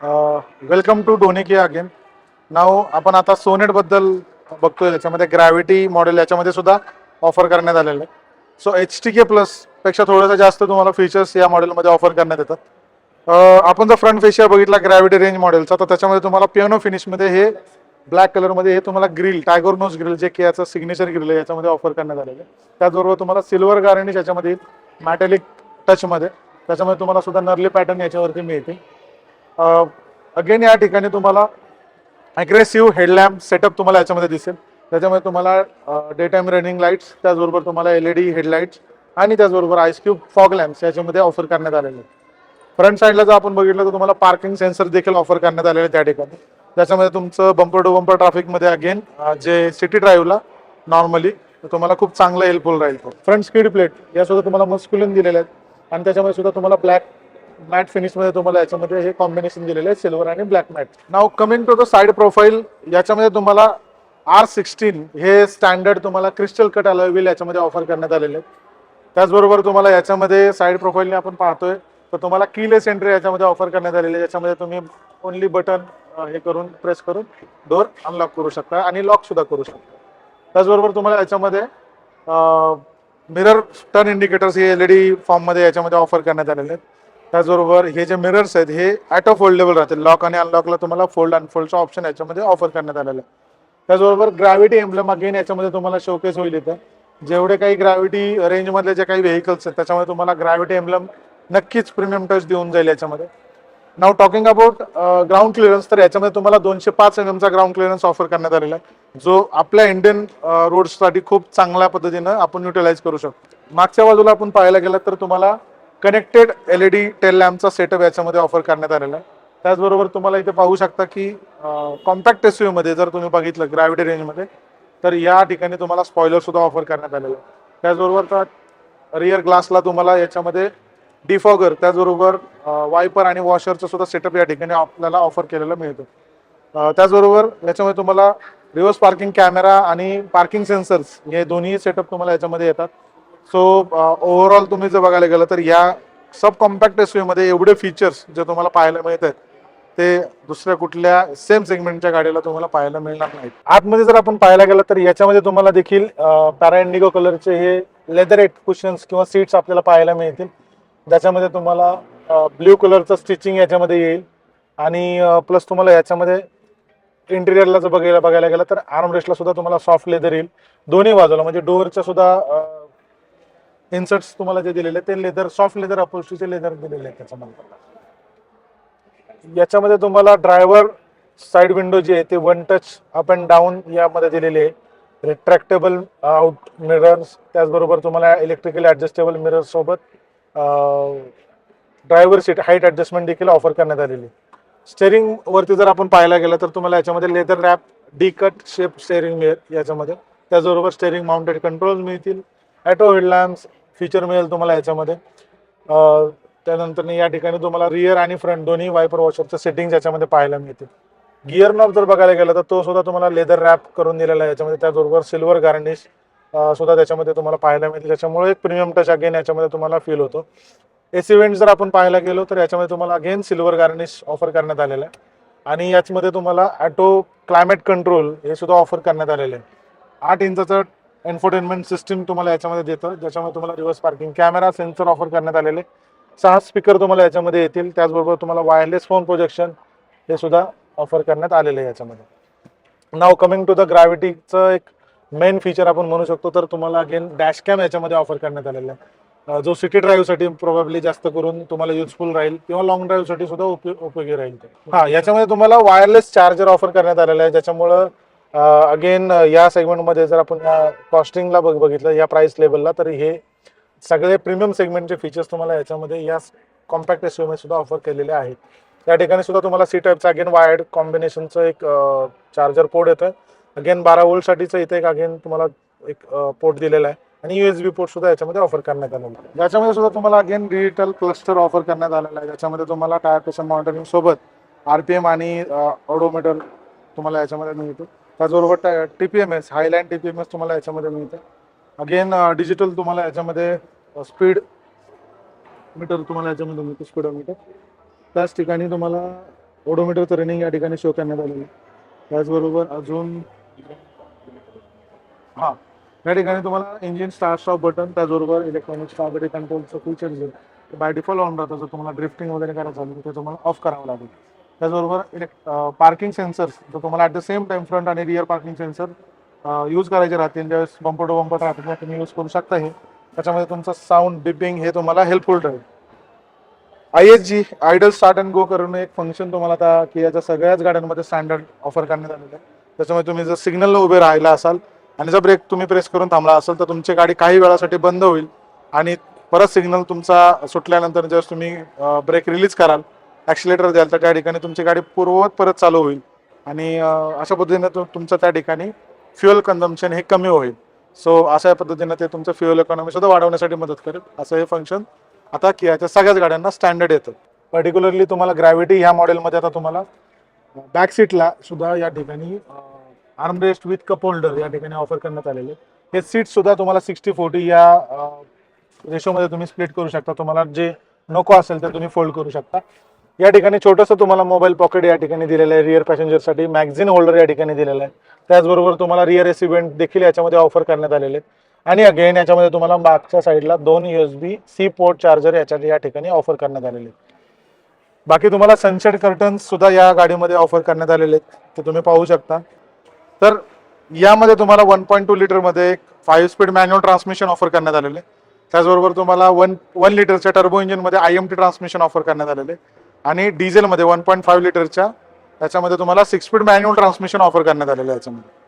Welcome to डोनिकी again नाव आपण आता सोनेटबद्दल बघतोय याच्यामध्ये ग्रॅव्हिटी मॉडेल याच्यामध्ये सुद्धा ऑफर करण्यात आलेलं आहे. सो एच टी के प्लसपेक्षा थोडंसं जास्त तुम्हाला फीचर्स या मॉडेलमध्ये ऑफर करण्यात येतात. आपण जर फ्रंट फेशिया बघितला ग्रॅव्हिटी रेंज मॉडेलचा तर त्याच्यामध्ये तुम्हाला पियानो फिनिशमध्ये हे ब्लॅक कलरमध्ये हे तुम्हाला ग्रिल टायगोर नोज ग्रिल जे की याचं सिग्नेचर ग्रिल आहे याच्यामध्ये ऑफर करण्यात आलेलं आहे. त्याचबरोबर तुम्हाला सिल्वर गार्निश याच्यामध्ये मॅटेलिक टचमध्ये त्याच्यामध्ये तुम्हाला सुद्धा नर्ली पॅटर्न याच्यावरती मिळते अगेन या ठिकाणी तुम्हाला अग्रेसिव्ह हेडलॅम्प सेटअप तुम्हाला याच्यामध्ये दिसेल. त्याच्यामध्ये तुम्हाला डे टाईम रनिंग लाईट्स त्याचबरोबर तुम्हाला एल ई डी हेडलाईट्स आणि त्याचबरोबर आईस क्यूब फॉग लॅम्प्स याच्यामध्ये ऑफर करण्यात आलेले आहेत. फ्रंट साईडला जर आपण बघितलं तर तुम्हाला पार्किंग सेन्सर देखील ऑफर करण्यात आलेले आहे त्या ठिकाणी. त्याच्यामध्ये तुमचं बंपर टू बंपर ट्रॅफिकमध्ये अगेन जे सिटी ड्राईव्हला नॉर्मली तुम्हाला खूप चांगलं हेल्पफुल राहील फ्रंट स्पीड प्लेट यासुद्धा तुम्हाला मस्क्युलिन दिलेल्या आहेत. आणि त्याच्यामध्ये सुद्धा तुम्हाला ब्लॅक मॅट फिनिशमध्ये तुम्हाला याच्यामध्ये हे कॉम्बिनेशन दिलेलं आहे सिल्वर आणि black matte now coming to the side profile याच्यामध्ये तुम्हाला आर सिक्स्टीन हे स्टँडर्ड तुम्हाला क्रिस्टल कट अलॉय विल याच्यामध्ये ऑफर करण्यात आलेले आहेत. त्याचबरोबर तुम्हाला याच्यामध्ये साईड प्रोफाईलने आपण पाहतोय तर तुम्हाला कीलेस एंट्री याच्यामध्ये ऑफर करण्यात आलेली आहे याच्यामध्ये तुम्ही ओनली बटन हे करून प्रेस करून डोर अनलॉक करू शकता आणि लॉक सुद्धा करू शकता. त्याचबरोबर तुम्हाला याच्यामध्ये मिरर टर्न इंडिकेटर्स हे एल ई डी फॉर्ममध्ये याच्यामध्ये ऑफर करण्यात आलेले आहेत. त्याचबरोबर हे जे मिरर्स आहेत हे ॲटो फोल्डेबल राहतील. लॉक आणि अनलॉकला तुम्हाला फोल्ड अनफोल्डचा ऑप्शन याच्यामध्ये ऑफर करण्यात आलेला आहे. त्याचबरोबर ग्रॅव्हिटी एम्ब्लेम अगेन याच्यामध्ये तुम्हाला शोकेस होईल इथं. जेवढे काही ग्रॅव्हिटी रेंजमधले जे काही व्हेकल्स आहेत त्याच्यामध्ये तुम्हाला ग्रॅव्हिटी एम्ब्लेम नक्कीच प्रीमियम टच देऊन जाईल याच्यामध्ये. Now talking about ground clearance तर याच्यामध्ये तुम्हाला दोनशे पाच एम एमचा ग्राउंड क्लिअरन्स ऑफर करण्यात आलेला आहे. जो आपल्या इंडियन रोड्ससाठी खूप चांगल्या पद्धतीनं आपण युटिलाइज करू शकतो. मागच्या बाजूला आपण पाहायला गेलं तर तुम्हाला connected L E D tail लॅम्पचा setup याच्यामध्ये ऑफर करण्यात आलेला आहे. त्याचबरोबर तुम्हाला इथे पाहू शकता की कॉम्पॅक्ट एसमध्ये जर तुम्ही बघितलं ग्रॅव्हिटी रेंजमध्ये तर या ठिकाणी तुम्हाला स्पॉयलर सुद्धा ऑफर करण्यात आलेलं आहे. त्याचबरोबर रिअर ग्लासला तुम्हाला याच्यामध्ये डिफॉगर त्याचबरोबर वायपर आणि वॉशरचं सुद्धा सेटअप या ठिकाणी आपल्याला ऑफर केलेलं मिळतं. त्याचबरोबर याच्यामध्ये तुम्हाला रिव्हर्स पार्किंग कॅमेरा आणि पार्किंग सेन्सर्स हे दोन्ही सेटअप तुम्हाला याच्यामध्ये येतात. सो ओव्हरऑल uh, तुम्ही जर बघायला गेलं तर या सब कॉम्पॅक्ट एसमध्ये एवढे फीचर्स जे तुम्हाला पाहायला मिळत आहेत ते दुसऱ्या कुठल्या सेम सेगमेंटच्या गाडीला तुम्हाला पाहायला मिळणार नाहीत. आतमध्ये जर आपण पाहायला गेलं तर याच्यामध्ये तुम्हाला देखील पॅरा इंडिगो कलरचे हे लेदरेट कुशन्स किंवा सीट्स आपल्याला पाहायला मिळतील. ज्याच्यामध्ये तुम्हाला ब्ल्यू कलरचं स्टिचिंग याच्यामध्ये येईल. आणि uh, प्लस तुम्हाला याच्यामध्ये इंटिरियरला जर बघायला बघायला गेलं तर आर्मरेस्टला सुद्धा तुम्हाला सॉफ्ट लेदर येईल. दोन्ही बाजूला म्हणजे डोअरच्या सुद्धा uh, इन्सर्ट्स तुम्हाला जे दिलेले ते लेदर सॉफ्ट लेदर अपोस्टीचे लेदर दिलेले आहेत त्याच्यामध्ये. याच्यामध्ये तुम्हाला ड्रायव्हर साईड विंडो जी आहे ते one touch up and down यामध्ये दिलेली आहे. रिट्रॅक्टेबल आउट मिरर्स त्याचबरोबर तुम्हाला इलेक्ट्रिकली ॲडजस्टेबल मिरर्स सोबत ड्रायव्हर सीट हाईट ॲडजस्टमेंट देखील ऑफर करण्यात आलेली स्टेअरिंग वरती जर आपण पाहायला गेलं तर तुम्हाला याच्यामध्ये leather wrap D cut shape steering मिळेल याच्यामध्ये. त्याचबरोबर स्टेअरिंग माउंटेड कंट्रोल मिळतील. ॲटो हेडलॅम्प्स फीचर मिळेल तुम्हाला याच्यामध्ये. त्यानंतर या ठिकाणी तुम्हाला रिअर आणि फ्रंट दोन्ही वायपर वॉशरचं सेटिंग याच्यामध्ये पाहायला मिळतील गिअर नॉब जर बघायला गेलं तर तो सुद्धा तुम्हाला लेदर रॅप करून दिलेला आहे. याच्यामध्ये त्याचबरोबर सिल्वर गार्निश सुद्धा त्याच्यामध्ये तुम्हाला पाहायला मिळते. त्याच्यामुळे एक प्रीमियम टच अगेन याच्यामध्ये तुम्हाला फील होतो. एस इव्हेंट जर आपण पाहायला गेलो तर याच्यामध्ये तुम्हाला अगेन सिल्वर गार्निश ऑफर करण्यात आलेलं आहे. आणि याच्यामध्ये तुम्हाला ॲटो क्लायमेट कंट्रोल हे सुद्धा ऑफर करण्यात आलेलं आहे. आठ इंचाचं एन्फोटेनमेंट सिस्टीम तुम्हाला याच्यामध्ये देतं ज्याच्यामध्ये तुम्हाला reverse parking camera sensor offer करण्यात आलेले. सहा स्पीकर तुम्हाला याच्यामध्ये येतील त्याचबरोबर तुम्हाला वायरलेस फोन प्रोजेक्शन हे सुद्धा ऑफर करण्यात आलेलं आहे याच्यामध्ये. नाव कमिंग टू द ग्रॅव्हिटीचं एक मेन फीचर आपण म्हणू शकतो तर तुम्हाला अगेन डॅश कॅम याच्यामध्ये ऑफर करण्यात आलेला आहे. जो सिटी ड्राईव्हसाठी प्रोबॅबली जास्त करून तुम्हाला युजफुल राहील किंवा लॉंग ड्राईव्हसाठी सुद्धा उपयोगी राहील हा याच्यामध्ये तुम्हाला वायरलेस चार्जर ऑफर करण्यात आलेला आहे ज्याच्यामुळं अगेन या सेगमेंटमध्ये जर आपण कॉस्टिंगला बघ बघितलं या प्राइस लेवलला तर हे सगळे प्रीमियम सेगमेंटचे फीचर्स तुम्हाला याच्यामध्ये या कॉम्पॅक्ट एस सुद्धा ऑफर केलेले आहेत. या ठिकाणी सुद्धा तुम्हाला सी टाईपचं अगेन वायर्ड कॉम्बिनेशनचं एक चार्जर पोर्ट येतं अगेन बारा वोल्टसाठीचं इथे एक अगेन तुम्हाला एक पोर्ट दिलेला आहे. आणि यू एस बी पोर्ट सुद्धा याच्यामध्ये ऑफर करण्यात आलेला आहे. याच्यामध्ये सुद्धा तुम्हाला अगेन डिजिटल क्लस्टर ऑफर करण्यात आलेला आहे. ज्याच्यामध्ये तुम्हाला टायर प्रेशर मॉनिटरिंग सोबत आर पी एम आणि ऑडोमीटर तुम्हाला याच्यामध्ये मिळतो. त्याचबरोबर T P M S highline T P M S तुम्हाला याच्यामध्ये मिळतं. अगेन डिजिटल तुम्हाला याच्यामध्ये स्पीड मीटर तुम्हाला याच्यामध्ये मिळतं स्पीडोमीटर त्याच ठिकाणी तुम्हाला ओडोमीटरचं रनिंग या ठिकाणी शो करण्यात आलेलं आहे. त्याचबरोबर अजून हां या ठिकाणी तुम्हाला इंजिन स्टार्ट स्टॉप बटन त्याचबरोबर इलेक्ट्रॉनिक स्टॉबेरी कंट्रोलचं फीचर जे बाय डिफॉल्ट ऑन राहतं जर तुम्हाला ड्रिफ्टिंग वगैरे करायचं झालं ते तुम्हाला ऑफ करावं लागेल. त्याचबरोबर इलेक्ट पार्किंग सेन्सर्स तर तुम्हाला at the same time front आणि रिअर पार्किंग सेन्सर यूज करायचे राहतील. ज्यावेळेस बंपर टू बंपर राहतील तुम्ही यूज करू शकता हे. त्याच्यामध्ये तुमचं साऊंड बिपिंग हे तुम्हाला हेल्पफुल ठरेल. I S G idle start and go करून एक फंक्शन तुम्हाला आता कियाच्या सगळ्याच गाड्यांमध्ये स्टँडर्ड ऑफर करण्यात आलेलं आहे. त्याच्यामुळे तुम्ही जर सिग्नलला उभे राहिला असाल आणि जर ब्रेक तुम्ही प्रेस करून थांबला असाल तर तुमची गाडी काही वेळासाठी बंद होईल आणि परत सिग्नल तुमचा सुटल्यानंतर ज्यावेळेस तुम्ही ब्रेक रिलीज कराल ॲक्सिलेटर द्याल तर त्या ठिकाणी तुमची गाडी पूर्ववत परत चालू होईल. आणि अशा पद्धतीने तु- तुमचं त्या ठिकाणी फ्युअल कन्झम्पशन हे कमी होईल. सो अशा पद्धतीने ते तुमचं फ्युअल इकॉनॉमी सुद्धा वाढवण्यासाठी मदत करेल. असं हे फंक्शन आता कियाच्या सगळ्याच गाड्यांना स्टँडर्ड येतं. पर्टिक्युलरली तुम्हाला ग्रॅव्हिटी ह्या मॉडेलमध्ये आता तुम्हाला बॅक सीटला सुद्धा या ठिकाणी आर्मरेस्ट विथ कप होल्डर या ठिकाणी ऑफर करण्यात आलेले हे सीट सुद्धा तुम्हाला सिक्स्टी फोर्टी या रेशोमध्ये तुम्ही स्प्लिट करू शकता. तुम्हाला जे नको असेल ते तुम्ही फोल्ड करू शकता. या ठिकाणी छोटंसं तुम्हाला मोबाईल पॉकेट या ठिकाणी दिलेलं आहे. रिअर पॅसेंजरसाठी मॅगझिन होल्डर या ठिकाणी दिलेलं आहे. त्याचबरोबर तुम्हाला रिअर एस इव्हेंट देखील याच्यामध्ये ऑफर करण्यात आलेले आहेत. आणि अगेन याच्यामध्ये तुम्हाला मागच्या साईडला दोन U S B C port charger याच्या या ठिकाणी ऑफर करण्यात आलेले बाकी तुम्हाला सनसेट कर्टन्स सुद्धा या गाडीमध्ये ऑफर करण्यात आलेले आहेत. ते तुम्ही पाहू शकता. तर यामध्ये तुम्हाला वन पॉईंट टू लिटरमध्ये एक five speed manual transmission offer करण्यात आलेले आहे. त्याचबरोबर तुम्हाला वन वन लिटरच्या टर्बो इंजिनमध्ये I M T transmission offer करण्यात आलेले आहे. आणि डिझेलमध्ये वन पॉईंट फाईव्ह लिटरच्या त्याच्यामध्ये तुम्हाला six speed manual transmission offer करण्यात आलेलं आहे याच्यामध्ये.